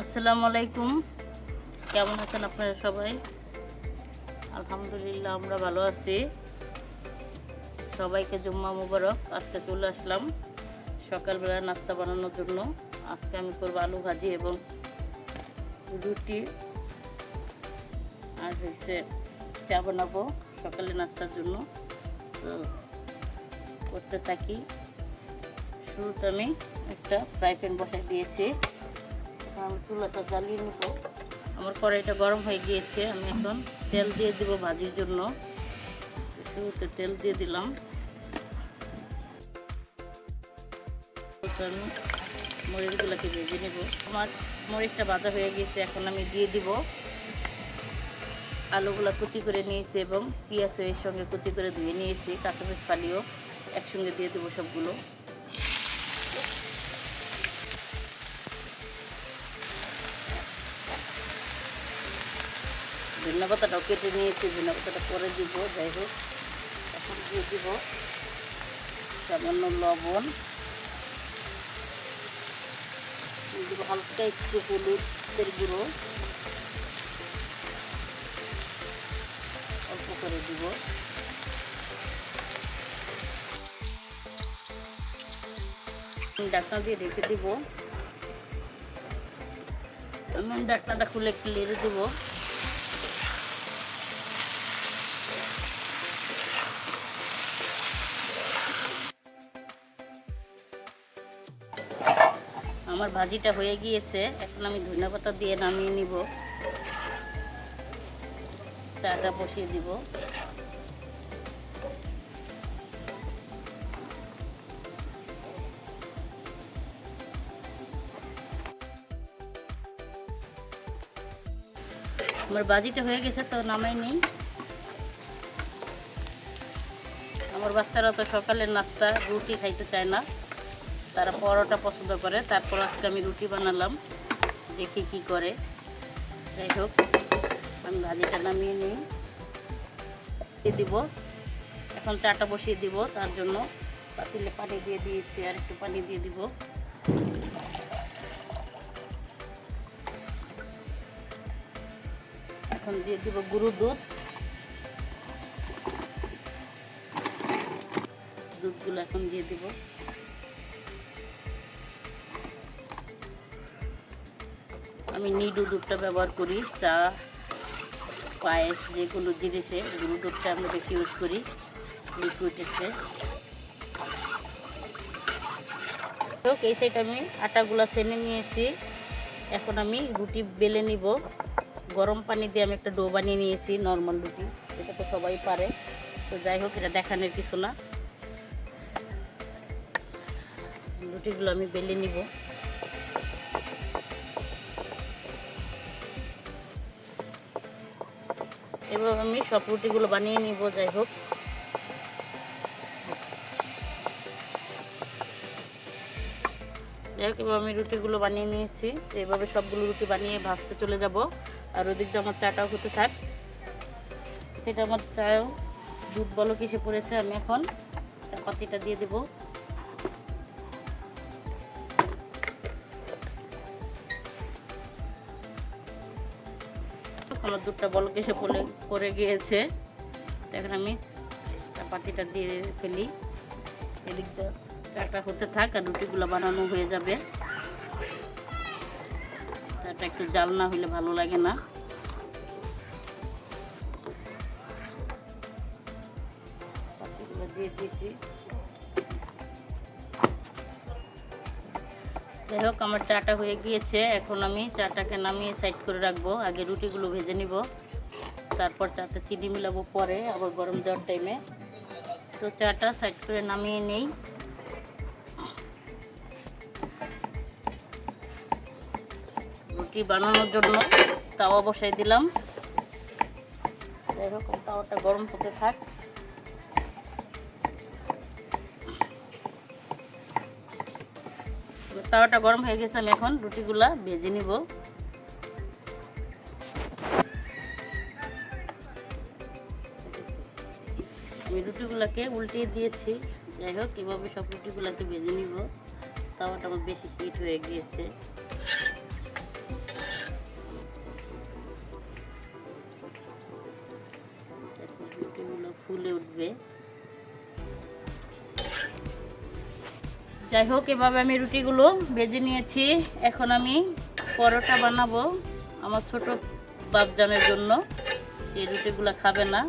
আসসালামু আলাইকুম। কেমন আছেন আপনারা সবাই? আলহামদুলিল্লাহ, আমরা ভালো আছি। সবাইকে জুম্মা মুবারক। আজকে চলে আসলাম সকালবেলা নাস্তা বানানোর জন্য। আজকে আমি করব আলু ভাজি এবং রুটি। আর হচ্ছে চা বানাবো সকালে নাস্তার জন্য। তো করতে থাকি। শুরুতে আমি একটা ফ্রাই প্যান বসাই দিয়েছি। আমি চুলাটা জ্বালিয়ে আমার কড়াইটা গরম হয়ে গিয়েছে, আমি এখন তেল দিয়ে দিব ভাজির জন্য। শুরুতে তেল দিয়ে দিলাম। আমি মরিচগুলোকে ভেজে নেব। আমার মরিচটা ভাজা হয়ে গিয়েছে, এখন আমি দিয়ে দিব আলুগুলো কুচি করে নিয়েছি এবং পেঁয়াজ এর সঙ্গে কুচি করে ধুয়ে নিয়েছি, কাঁচামরিচ ফালিও একসঙ্গে দিয়ে দেবো সবগুলো। ধনিয়া পাতাটাও কেটে নিয়েছি ধনিয়া পাতাটা পরে দিব, যাই হোক, এখন দিয়ে দিব সামান্য লবণ। দিব হালকা একটু হলুদের গুঁড়ো। অল্প করে দিব। ডাকনা দিয়ে রেখে দিব। ডাকনাটা খুলে লেড়ে দেবো। আমার ভাজিটা হয়ে গিয়েছে, এখন আমি ধনিয়া পাতা দিয়ে নামিয়ে নিব। চাটা বসিয়ে দিব। আমার বাজিটা হয়ে গেছে, তো নামাই নেই। আমার বাচ্চারা তো সকালের নাস্তা, রুটি খাইতে চায় না। তারা পরোটা পছন্দ করে। তারপর আজকে আমি রুটি বানালাম। দেখি কি করে। যাই হোক, আমি ভাজিটা নামিয়ে নিই। দিব। এখন চাটা বসিয়ে দিব তার জন্য। পাতিলে পানি দিয়ে দিয়েছি আর একটু পানি দিয়ে দিব। এখন দিয়ে দিব গুঁড়ো দুধ। দুধগুলো এখন দিয়ে দিব। আমি নিডু দুধটা ব্যবহার করি, চা, পায়েস, যে কোনো জিনিসে। গুঁড়ো দুধটা আমরা বেশি ইউজ করি লিকুইডেতে হোক এই সাইড আমি আটাগুলো সেনে নিয়েছি। এখন আমি রুটি বেলে নিব। গরম পানি দিয়ে আমি একটা ডো বানিয়ে নিয়েছি নর্মাল রুটি। এটা তো সবাই পারে। তো যাই হোক, এটা দেখানোর কিছু না। রুটিগুলো আমি বেলে নিব। এবার আমি সব রুটিগুলো বানিয়ে নিব, যাই হোক। যাই হোক, এবার আমি রুটিগুলো বানিয়ে নিয়েছি। এভাবে সবগুলো রুটি বানিয়ে ভাজতে চলে যাব। আর ওদিকটা আমার চাটাও হতে থাক। সেটা আমার চাও দুধ বলো কিসে পড়েছে, আমি এখন চাপাতিটা দিয়ে দেবো। আমার দুধটা বলক এসে পড়ে পড়ে গিয়েছে। এখন আমি চাপাতিটা দিয়ে ফেলি। এদিকটা চাটা হতে থাক আর রুটিগুলো বানানো হয়ে যাবে। চাটা একটু জাল না হলে ভালো লাগে না। দিয়ে দিয়েছি যাই হোক, আমার চাটা হয়ে গিয়েছে। এখন আমি চাটাকে নামিয়ে সাইড করে রাখব। আগে রুটিগুলো ভেজে নিব। তারপর চাটা চিনি মিলাবো পরে, আবার গরম দেওয়ার টাইমে তো চাটা সাইড করে নামিয়ে নেই। রুটি বানানোর জন্য তাওয়া বসাই দিলাম। যাই হোক, তাওয়াটা গরম হতে থাক। তাওয়াটা গরম হয়ে গেছে, আমি এখন রুটিগুলা ভেজে নিব। আমি রুটিগুলাকে উল্টিয়ে দিয়েছি। যাই হোক কীভাবে সব রুটিগুলাকে ভেজে নিব। তাওয়াটা আমার বেশি হিট হয়ে গিয়েছে। যাই হোক, এভাবে আমি রুটিগুলো ভেজে নিয়েছি। এখন আমি পরোটা বানাবো আমার ছোট বাপজানের জন্য। সেই রুটিগুলো খাবে না।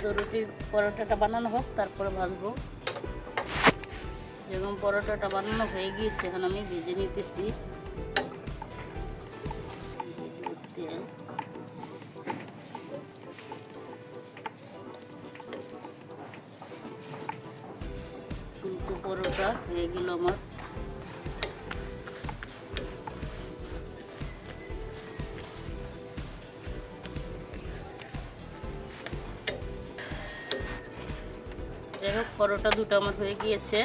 তো রুটি পরোটাটা বানানো হোক, তারপরে ভাজবো। যেরকম পরোটাটা বানানো হয়ে গিয়েছে, এখন আমি ভেজে নিতেছি। আমার। যাই হোক, পরোটা দুটো আমার হয়ে গিয়েছে।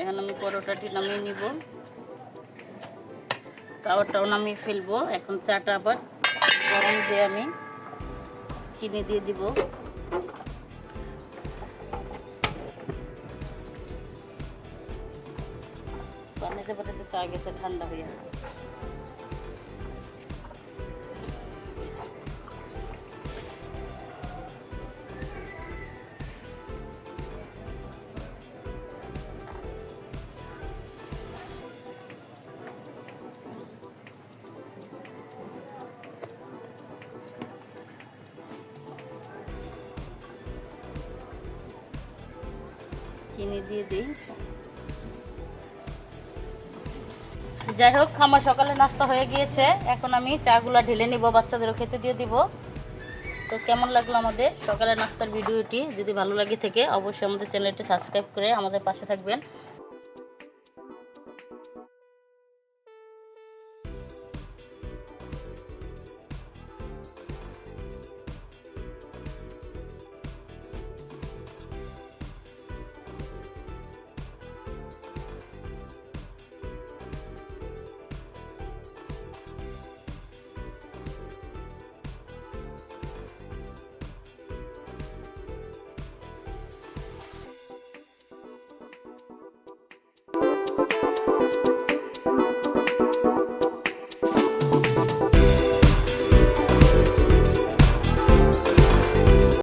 এখন আমি পরোটাটি নামিয়ে নিব। তাওয়াটাও নামিয়ে ফেলব। এখন চাটা আবার গরম দিয়ে আমি চিনি দিয়ে দিব। বানাইতে পাঠাতে চা গেছে ঠান্ডা হইয়া চিনি দিয়ে দিই যাই হোক, আমার সকালে নাস্তা হয়ে গিয়েছে। এখন আমি চাগুলা ঢেলে নিব, বাচ্চাদেরও খেতে দিয়ে দিব। তো কেমন লাগল আমাদের সকালের নাস্তার ভিডিওটি? যদি ভালো লাগে থেকে অবশ্যই আমাদের চ্যানেলটি সাবস্ক্রাইব করে আমাদের পাশে থাকবেন।